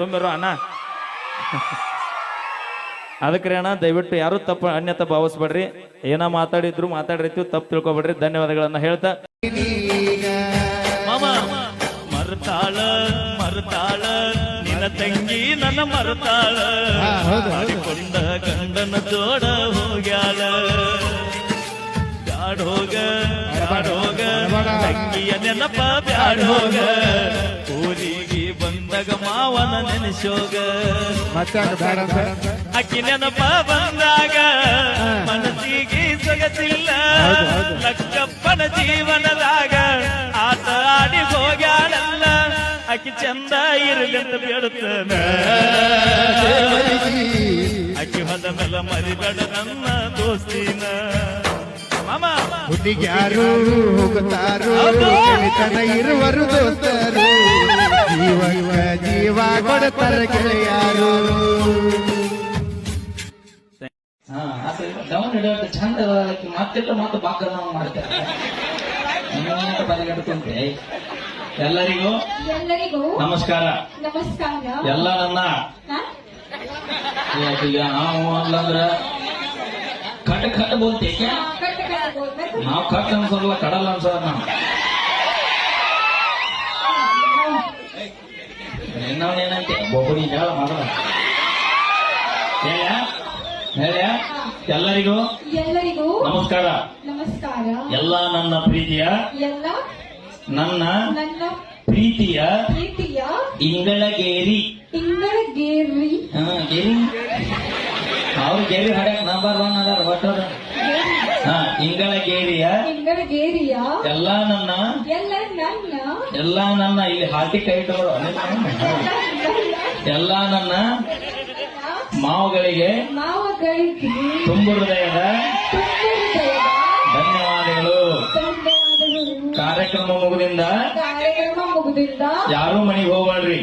ಸೌಮ್ಯರು ಅಣ್ಣ. ಅದಕ್ಕೆ ಅಣ್ಣ ದಯವಿಟ್ಟು ಯಾರು ತಪ್ಪು ಅನ್ಯತ ಭಾವಿಸ್ಬೇಡ್ರಿ. ಏನ ಮಾತಾಡಿದ್ರು ಮಾತಾಡಿರ್ತೀವಿ ತಪ್ಪು ತಿಳ್ಕೊಬೇಡ್ರಿ. ಧನ್ಯವಾದಗಳನ್ನ ಹೇಳ್ತಾ. ಮಾಮ ಮರ್ತಾಳ ಮರ್ತಾಳ ನಿನ್ನ ತಂಗಿ ನನ್ನ ಮರ್ತಾಳ. ಮಾಡಿಕೊಂಡ ಗಂಡನ ಜೋಡ ಹೋಗ್ಯಾಳ. ಬ್ಯಾಡೋಗ ಬ್ಯಾಡೋಗ ತಂಗಿಯ ನೆನಪ ಬ್ಯಾಡೋಗ ಊರಿಗೆ ಬಂದಾಗ ಮಾವನ ನೆನೆಸೋಗ. ಮತ್ತೆ ಬೇಡ ಅಂತ ಅಕ್ಕಿ ನೆನಪ ಬಂದಾಗ ಮನಸ್ಸಿಗೆ ಸೊಗತಿಲ್ಲ ಲಕ್ಕಪ್ಪನ ಜೀವನದಾಗ ಆತ ಆಡಿ ಹೋಗ್ಯಾಳಲ್ಲ. ಅಕ್ಕಿ ಚಂದ ಇರುಗಂತ ಬೇಡುತ್ತಾನ. ಅಕ್ಕಿ ಹೊದ ಮೇಲೆ ಮರಿಬೇಡ ನನ್ನ ದೋಸ್ತಿನ. ಹುಡುಗ್ಯಾರು ಹೋಗುತ್ತಾರು? ಇರುವರು ದೋಸ್ತರು. ಜೀವಕ್ಕ ಜೀವ ಕೊಡ್ತಾರೆ ಗೆಳೆಯರು. ಡೌನ್ ಚಂದ ಮತ್ತೆಲ್ಲ ಮತ್ತೆ ಬಾಕಲ್ ಮಾಡ್ತಾರೆ. ಎಲ್ಲರಿಗೂ ಎಲ್ಲರಿಗೂ ನಮಸ್ಕಾರ. ನಮಸ್ಕಾರ. ಎಲ್ಲ ನನ್ನ? ಈಗ ನಾವು ಅಲ್ಲಂದ್ರ ಕಟ್ ಕಟ್ ಬೋಲ್ತೆ. ನಾವು ಕಟ್ ಅನ್ಸೋಲ್ಲ ಕಡಲ್ಲ ಅನ್ಸೋದ ನಾವು ಮಾಡ ಹೇಳ ಹೇಳ ಎಲ್ಲರಿಗೂ ಎಲ್ಲರಿಗೂ ನಮಸ್ಕಾರ. ನಮಸ್ಕಾರ. ಎಲ್ಲ ನನ್ನ ಪ್ರೀತಿಯ ಎಲ್ಲ ನನ್ನ ನನ್ನ ಪ್ರೀತಿಯ ಪ್ರೀತಿಯ ಇಂಗಳಗೇರಿ. ಇಂಗಳಗೇರಿ. ಹಾ ಗೇರಿ. ಅವ್ರು ಗೇರಿ ಹಾಡ್ಯಾಕ ನಂಬರ್ ಒನ್ ಅದಾರ ಒಟ್ಟದ ಹಾ ಇಂಗಳಗೇರಿಯ ಇಂಗಳಗೇರಿಯ ಎಲ್ಲ ನನ್ನ ಎಲ್ಲ ನನ್ನ ಎಲ್ಲ ನನ್ನ ಇಲ್ಲಿ ಹಾರ್ಟಿಕ್ ಕೈ ಇಟ್ಟವರು ಎಲ್ಲ ನನ್ನ ಮಾವುಗಳಿಗೆ ತುಂಬು ಹೃದಯದ ಧನ್ಯವಾದಗಳು. ಕಾರ್ಯಕ್ರಮ ಮುಗುದಿಂದ ಯಾರು ಮನೆಗೆ ಹೋಗ್ಬೇಡ್ರಿ.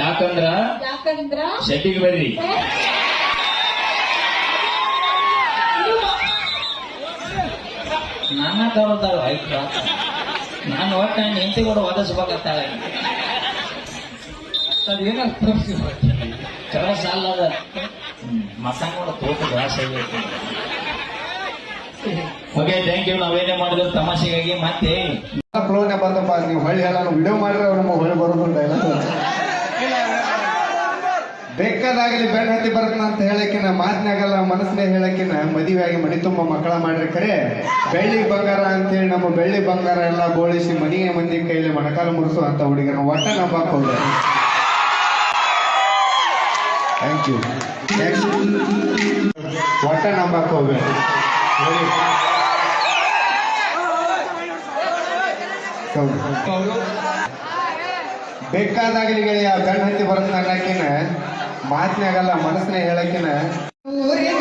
ಯಾಕಂದ್ರ ಯಾಕಂದ್ರ ಶೆಟ್ಟಿಗೆ ಬರ್ರಿ. ನನ್ನ ಕರೋದಾರ ಆಯ್ತು ನಾನು ಒಟ್ಟು ನಾನು ಹೆಂಡತಿ ಕೂಡ ಒದಸ್ಬೇಕಾಗ್ತಾಳೆ ಅದೇನೋ ಕೆಲಸ ಅಲ್ಲದ ಮಸಾಲ ಕೂಡ ತೋಟ ಗ್ಲಾಸ್ ಆಗೈತಿ ಓಕೆ ಥ್ಯಾಂಕ್ ಯು ನಾವೇನೇ ಮಾಡಿದ್ರು ತಮಾಷೆಗಾಗಿ ಮತ್ತೆ ಫ್ಲೋನೆ ಬಂದಪ್ಪ ನೀವು ಹೊಳ್ಳಿ ಎಲ್ಲ ವಿಡಿಯೋ ಮಾಡಿದ್ರೆ ಅವ್ರು ನಮಗೆ ಹೊಳ್ಳಿ ಬರೋದಿಲ್ಲ ಡೈಲಾಗ್ ಬೇಕಾದಾಗಲಿ ಬೇಡ ಹತ್ತಿ ಬರ್ತನ ಅಂತ ಹೇಳಕ್ಕಿನ ಮಾತಿನಾಗಲ್ಲ ಮನಸ್ಸಿನ ಹೇಳಕ್ಕಿನ ಮದುವೆ ಆಗಿ ಮನಿ ತುಂಬ ಮಕ್ಕಳ ಮಾಡ್ರಿ ಕರೆ ಬೆಳ್ಳಿ ಬಂಗಾರ ಅಂತೇಳಿ ನಮ್ಮ ಬೆಳ್ಳಿ ಬಂಗಾರ ಎಲ್ಲ ಬೋಳಿಸಿ ಮನೆಯ ಮಂದಿ ಕೈಲಿ ಮೊಣಕಾಲ ಮುರಿಸುವಂತ ಹುಡುಗರ ಒಟ್ಟ ನಂಬಕ್ ಹೋಗ್ರಿ ಥ್ಯಾಂಕ್ ಯು ಒಟ್ಟ ನಂಬಕ್ಕೆ ಹೋಗ್ಬೇಕು ಹೇಳಿ. ಹೌದು. ಬೇಕಾದಾಗಲಿ ಗೆಳೆಯ ಗಂಡ ಹತ್ತಿ ಬರುತ್ತೆ ಅನ್ನಕಿನ ಮಾತಿನಾಗಲ್ಲ, ಮನಸ್ಸಿನ ಹೇಳಕಿನ ಊರಿಗೆ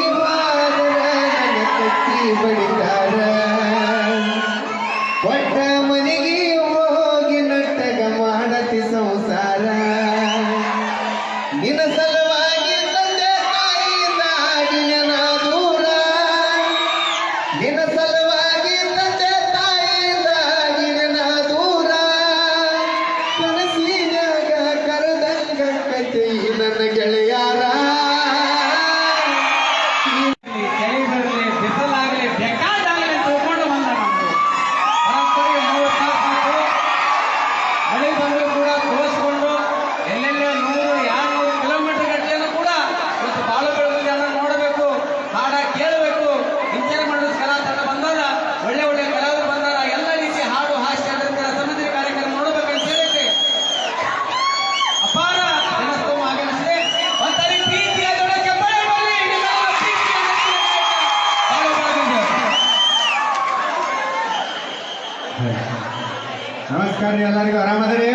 ನಮಸ್ಕಾರ ರೀ ಎಲ್ಲರಿಗೂ ಆರಾಮದರಿ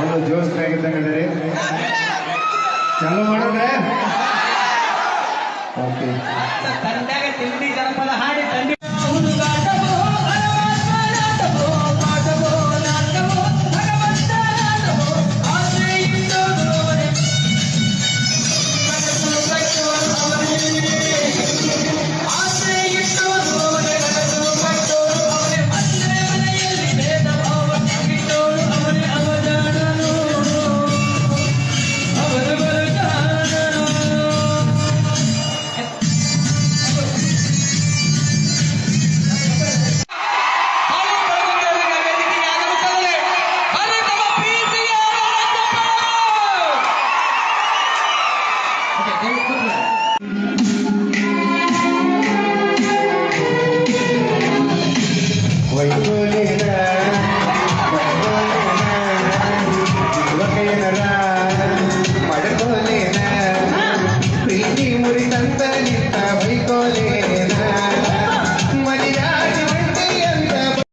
ಒಂದು ಜೋಸ್ನಾಗಿದ್ದಂಗದರಿ ಚಲೋ ಮಾಡಿದ್ರೆ? ಓಕೆ.